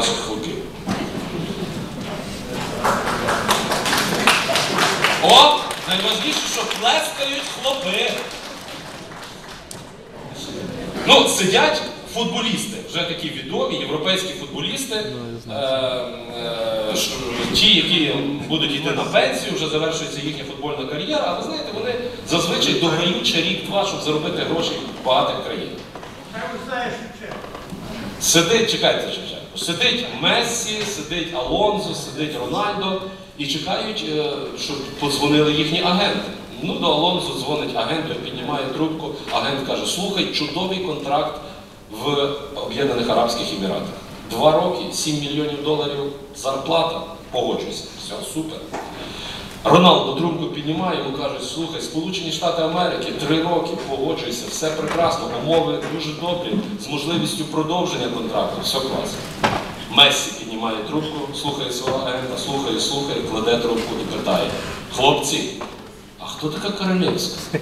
наших хлопів. О, найважливіше, що плескають хлопи. Ну, сидять футболісти, вже такі відомі, європейські футболісти, е, е, ті, які будуть йти на пенсію, вже завершується їхня футбольна кар'єра, але знаєте, вони зазвичай дограють ще рік-два, щоб заробити гроші в багатих країнах. Сидить, чекайте, сидить Мессі, сидить Алонзо, сидить Рональдо і чекають, е, щоб подзвонили їхні агенти. Ну, до Алонзо дзвонить агент, той піднімає трубку, агент каже, слухай, чудовий контракт в Об'єднаних Арабських Еміратах. Два роки, 7 мільйонів доларів зарплата, погоджуйся, все, супер. Роналдо трубку піднімає, йому кажуть, слухай, Сполучені Штати Америки, три роки, погоджуйся, все прекрасно, умови дуже добрі, з можливістю продовження контракту, все класно. Мессі піднімає трубку, слухає свого агента, слухає, слухає, кладе трубку і питає: хлопці, а хто така королевська?